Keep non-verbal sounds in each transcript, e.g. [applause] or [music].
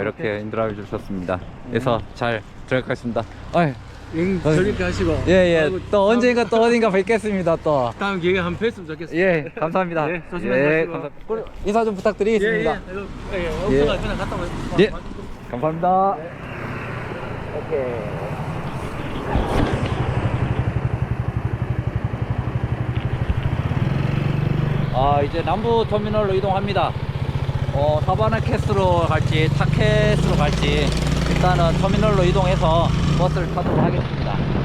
이렇게 인드라이브 주셨습니다. 그래서 잘 들어가겠습니다. 어이, 응, 저렇게 하시고. 예, 예. 아이고, 또 언젠가 또 어딘가 뵙겠습니다. 또. 다음 기회에 한번 뵀으면 좋겠습니다. 예, 감사합니다. 예, 조심히 가시고. 감사합니다. 인사 좀 예, 부탁드리겠습니다. 예. 예, 예. 그냥 갔다 와요. 예. 감사합니다. 아 이제 남부 터미널로 이동합니다. 어 사바나 캐스로 갈지 타켓으로 갈지 일단은 터미널로 이동해서 버스를 타도록 하겠습니다.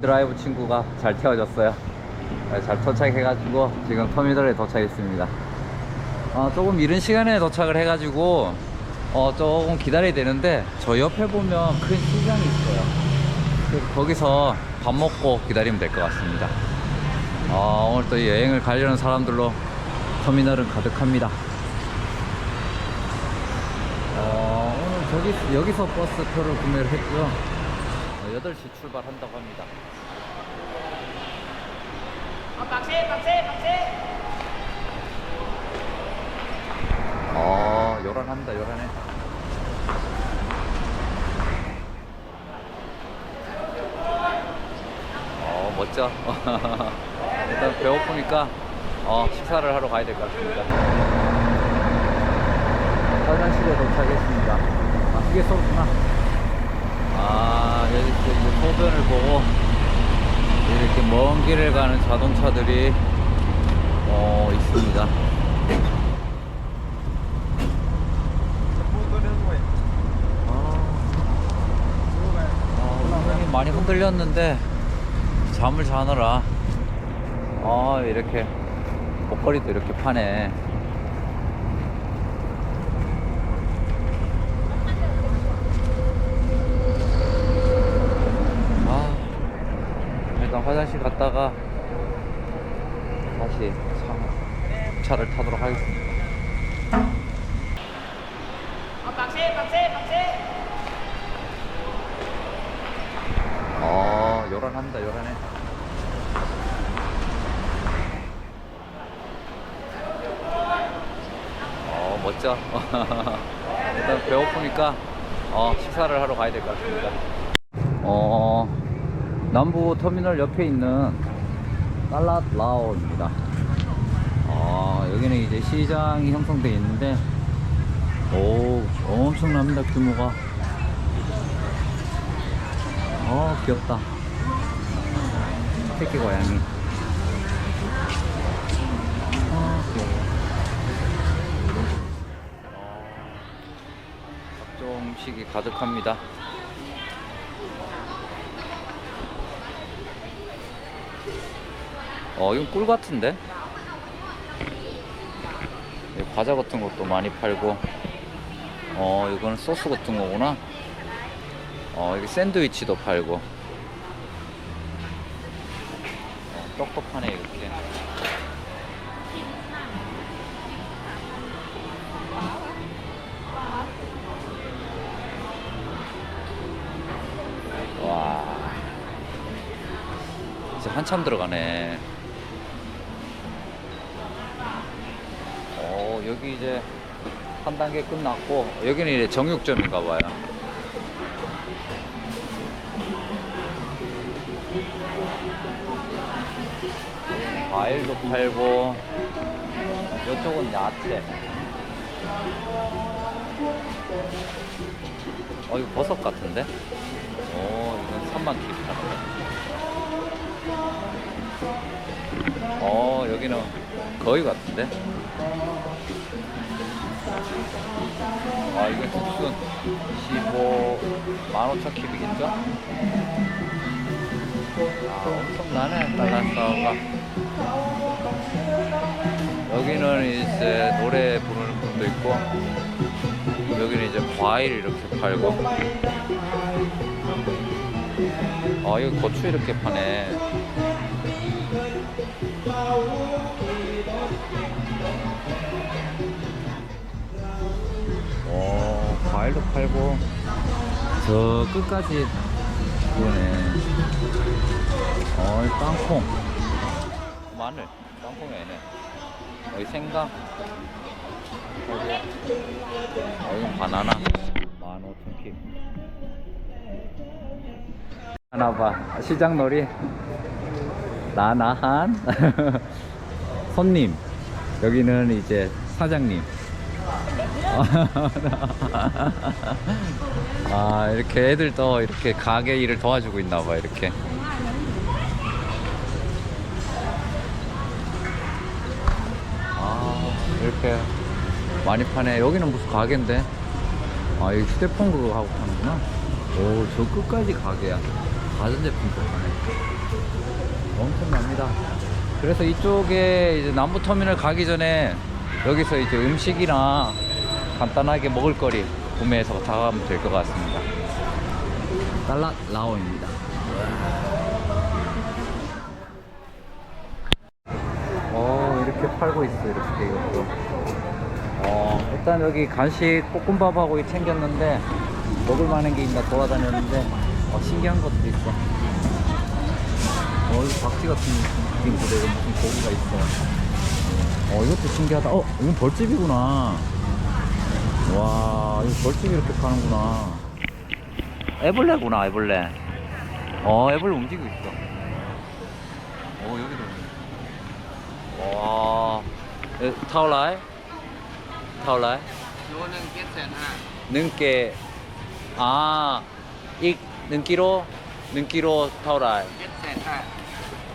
드라이브 친구가 잘 태워줬어요. 네, 잘 도착해가지고 지금 터미널에 도착했습니다. 어, 조금 이른 시간에 도착을 해가지고 어, 조금 기다려야 되는데 저 옆에 보면 큰 시장이 있어요. 거기서 밥 먹고 기다리면 될 것 같습니다. 어, 오늘 또 여행을 가려는 사람들로 터미널은 가득합니다. 어, 오늘 저기, 여기서 버스표를 구매를 했고요. 어, 8시 출발한다고 합니다. 어, 요란합니다, 요란해. 어, 멋져. [laughs] 일단 배고프니까 어, 식사를 하러 가야 될 것 같습니다. 화장실에 도착했습니다. 아, 그게 쏘구나. 아, 또 이제 소변을 보고 이렇게 먼 길을 가는 자동차들이 어, 있습니다. 아, 운전이 많이 흔들렸는데 잠을 자느라 아 이렇게 목걸이도 이렇게 파네 아 일단 화장실 갔다가 다시 차, 차를 타도록 하겠습니다 어, 요란합니다, 요란해. 어, 멋져. [laughs] 일단 배고프니까, 어, 식사를 하러 가야 될 것 같습니다. 어, 남부 터미널 옆에 있는 깔랏라오입니다. 어, 여기는 이제 시장이 형성되어 있는데, 오, 엄청납니다, 규모가. 어 귀엽다 새끼 고양이 어 귀여워 각종 음식이 가득합니다 어 이건 꿀 같은데 과자 같은 것도 많이 팔고 어 이거는 소스 같은 거구나 어, 여기 샌드위치도 팔고. 어, 떡도 파네, 이렇게. 와. 이제 한참 들어가네. 어, 여기 이제 한 단계 끝났고, 여기는 이제 정육점인가 봐요. 과일도 팔고 이쪽은 야채 어 이거 버섯 같은데? 오 이건 3만 키 파는 어 여기는 거위 같은데? 아 이건 국순 15 15,000킵이겠죠? 아, 엄청나네, 달란사우가. 여기는 이제 노래 부르는 분도 있고, 여기는 이제 과일 이렇게 팔고. 아, 여기 고추 이렇게 파네. 오, 과일도 팔고, 저 끝까지 그거네. 어, 이 땅콩. 마늘. 땅콩이 아니네. 여기 생강. 여기 바나나. 15,000킵. 하나 봐. 시장 놀이. 나나한. [laughs] 손님. 여기는 이제 사장님. [laughs] 아 이렇게 애들도 이렇게 가게 일을 도와주고 있나 봐 이렇게 아 이렇게 많이 파네 여기는 무슨 가게인데 아 여기 휴대폰 그거 하고 파는구나 오 저 끝까지 가게야 가전제품도 파네. 엄청납니다. 그래서 이쪽에 이제 남부터미널 가기 전에 여기서 이제 음식이나 간단하게 먹을 거리 구매해서 다가가면 될 것 같습니다. 달라 라오입니다. 어 이렇게 팔고 있어 이렇게 이것도. 어 일단 여기 간식 볶음밥하고 챙겼는데 먹을 만한 게 있나 돌아다녔는데 어, 신기한 것도 있어. 얼굴 박쥐 같은 느낌 그대로 무슨 고기가 있어. 어, 어, 이것도 신기하다. 어, 이건 벌집이구나. 와, 이거 벌집 이렇게 파는구나. 애벌레구나, 애벌레. 어, 애벌레 움직이고 있어. 어, 여기도. 와, 타올라이? 타올라이? 요거는 깨센하. 능깨. 아, 이, 능기로? 1 k 로เท่าไหร่7,500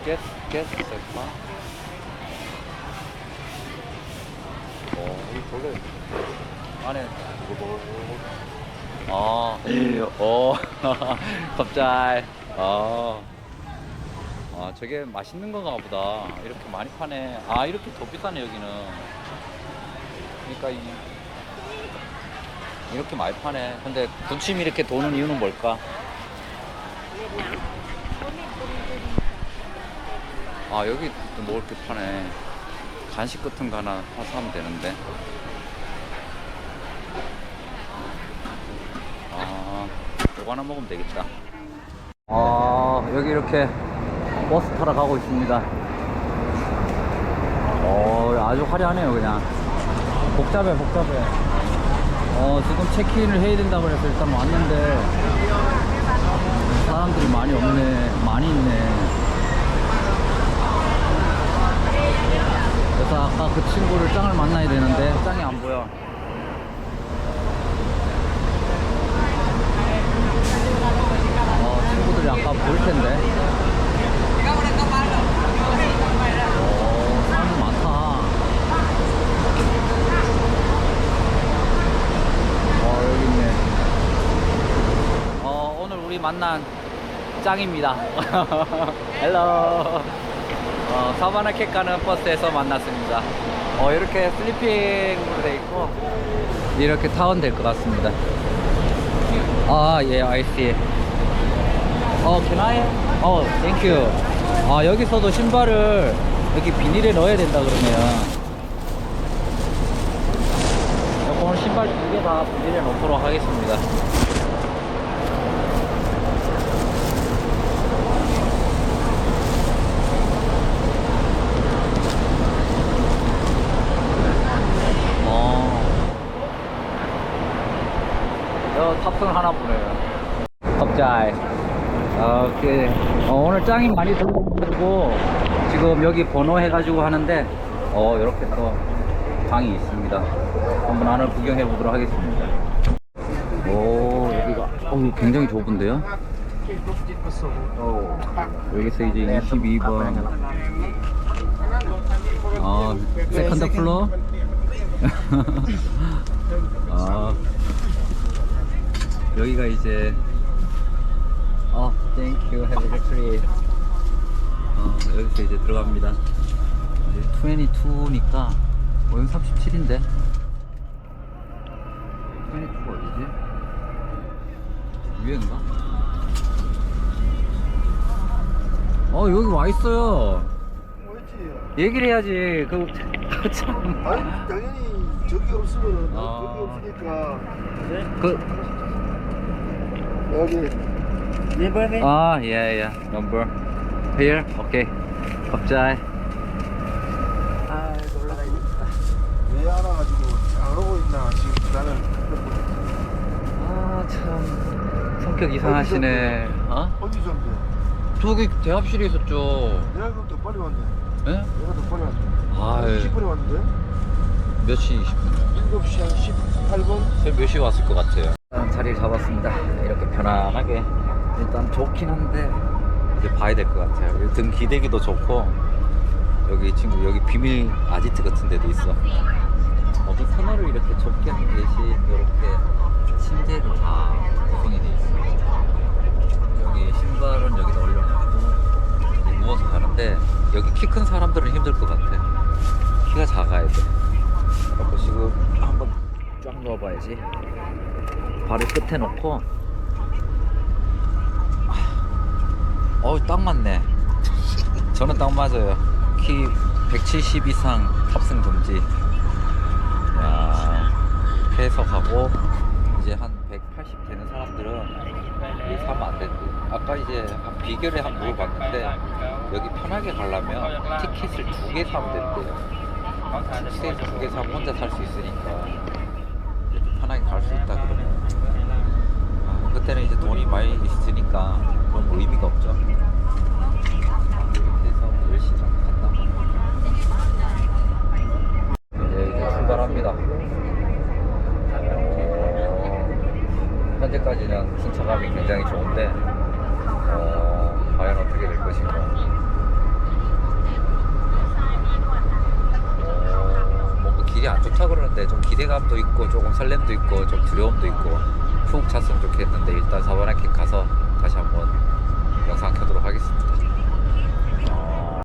깨, 깨, 세파. 어, 이 돌레. 안에. 아, 어, 어. [laughs] 갑자기. 아. 어. 아, 저게 맛있는 건가 보다. 이렇게 많이 파네. 아, 이렇게 더 비싸네, 여기는. 그러니까, 이, 이렇게 많이 파네. 근데, 군침 이렇게 도는 이유는 뭘까? 아 여기 또 먹을 게 파네. 간식 같은 거 하나 사서 하면 되는데. 아 이거 하나 먹으면 되겠다. 아 여기 이렇게 버스 타러 가고 있습니다. 어 아주 화려하네요 그냥. 복잡해 복잡해. 어 지금 체크인을 해야 된다고 그래서 일단 왔는데 사람들이 많이 없네 많이 있네 그래서 아까 그 친구를 짱을 만나야 되는데 짱이 안 보여. 어 친구들이 아까 볼 텐데. 어 사람 많다. 어 여기 있네. 어 오늘 우리 만난 짱입니다. [laughs] 헬로 어 사바나 캣 가는 버스에서 만났습니다. 어 이렇게 슬리핑으로 돼 있고 이렇게 타원 될것 같습니다. 아예 아이씨 어 can I? 어 땡큐 아 여기서도 신발을 여기 비닐에 넣어야 된다 그러네요. 오늘 신발 두 개 다 비닐에 넣도록 하겠습니다. 어. 여 탑승 하나 보내요. 갑자기. 오케이. 어, 오늘 짱이 많이 들어오고 지금 여기 번호 해가지고 하는데 어 이렇게 또 방이 있습니다. 한번 안을 구경해 보도록 하겠습니다. 오 여기가 어 굉장히 좁은데요? 어, 여기서 이제 22번 아 세컨드 플로 [laughs] 아 여기가 이제 어 땡큐 해브 팩토리 어 여기서 이제 들어갑니다 이제 22니까 어 여기 37인데 22 어디지? 위에인가? 어 여기 와 있어요 뭐였지? 얘기를 해야지 그 [laughs] 참. 아니 당연히 저기 없으면 나 아. 저기 없으니까 그, 여기 아, 예, 예. number. here, 오케이. 갑자기. 아 놀라가 있다 왜 알아가지고 안 오고 있나 지금 나는 아, 참. 성격 이상하시네. 어? 어디서 온대? 저기 대합실에 있었죠. 내가 더 빨리 왔네 예? 내가 더 빨리 왔네 아, 예. 20분에 왔는데 몇 시 20분? 7시 한 18분 몇 시에 왔을 것 같아요. 자리를 잡았습니다. 이렇게 편안하게 일단 좋긴 한데 이제 봐야 될 것 같아요. 등 기대기도 좋고 여기 친구 여기 비밀 아지트 같은 데도 있어. 어디 터널을 이렇게 좁게 한 대신 이렇게 침대도 다 구성이 돼 있어. 여기 신발은 여기다 올려놓고 누워서 가는데 여기 키 큰 사람들은 힘들 것 같아. 키가 작아야 돼. 보시고 한번 쫙 누워봐야지. 발을 끝에 놓고. 어우, 딱 맞네. 저는 딱 맞아요. 키 170 이상 탑승 금지. 야, 해석하고 이제 한 180 되는 사람들은 여기 사면 안 된대. 아까 이제 한 비결에 한 물어봤는데 여기 편하게 가려면 티켓을 두 개 사면 된대요. 티켓 두개 사면 혼자 살 수 있으니까 이렇게 편하게 갈 수 있다 그러면. 아, 그때는 이제 돈이 많이 있으니까 그런 거 의미가 없죠. 해서 10시 정도 갔다. 이제, 이제 출발합니다. 어, 현재까지는 승차감이 굉장히 좋은데 어, 과연 어떻게 될 것인가. 어, 뭔가 길이 안 좋다 그러는데 좀 기대감도 있고 조금 설렘도 있고 좀 두려움도 있고 푹 잤으면 좋겠는데 일단 사바나킥 가서 다시 한번 영상 켜도록 하겠습니다.